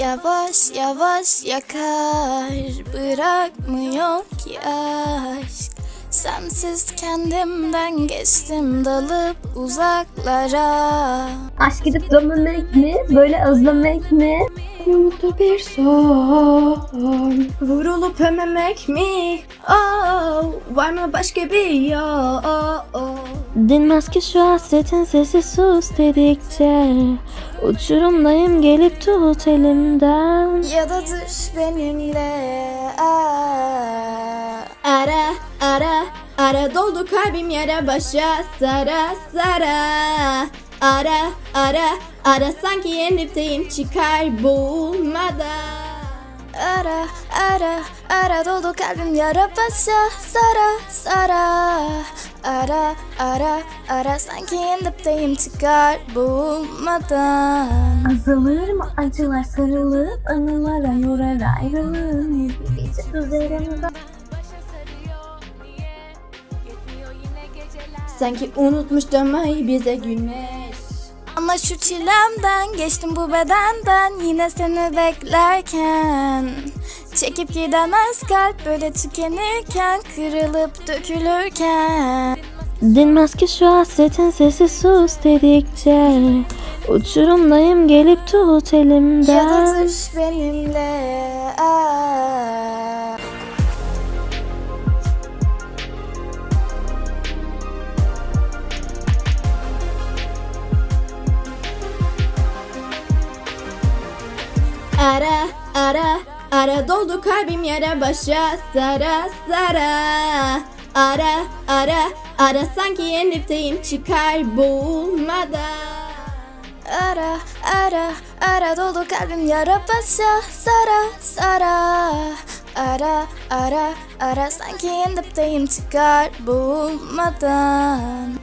Yavaş yavaş yakar Bırakmıyor ki aşk Sensiz kendimden geçtim dalıp uzaklara Aşk gidip dönmemek mi? Böyle özlemek mi? Mutlu bir son Vurulup ömemek mi? Oh, var mı başka bir yol? Dinmez ki şu hasretin sesi sus dedikçe? Uçurumdayım gelip tut elimden. Ya da düş benimle. Aa. Ara ara ara. Doldu kalbim yara başa sara sara. Ara ara ara. Sanki yenipteyim çıkar boğulmadan Ara ara ara. Doldu kalbim yara başa sara sara Ara ara ara. Sanki indipteyim çıkar boğulmadan Azalır mı acılar? Sarılıp anılara yorar ayrılığın gece üzerimde Sanki unutmuştum ay bize güneş Ama şu çilemden geçtim bu bedenden. Yine seni beklerken Çekip gidemez. Kalp böyle tükenirken kırılıp dökülürken Dinmez ki şu hasretin sesi sus dedikçe. Uçurumdayım gelip tut Ya da elimden. Düş benimle. Ara ara ara doldu kalbim yara başa sara sara. Ara ara ara sanki yenipteyim çıkar boğulmadan Ara ara ara doldu kalbim yara başa sara sara. Ara ara ara sanki indipteyim çıkar boğulmadan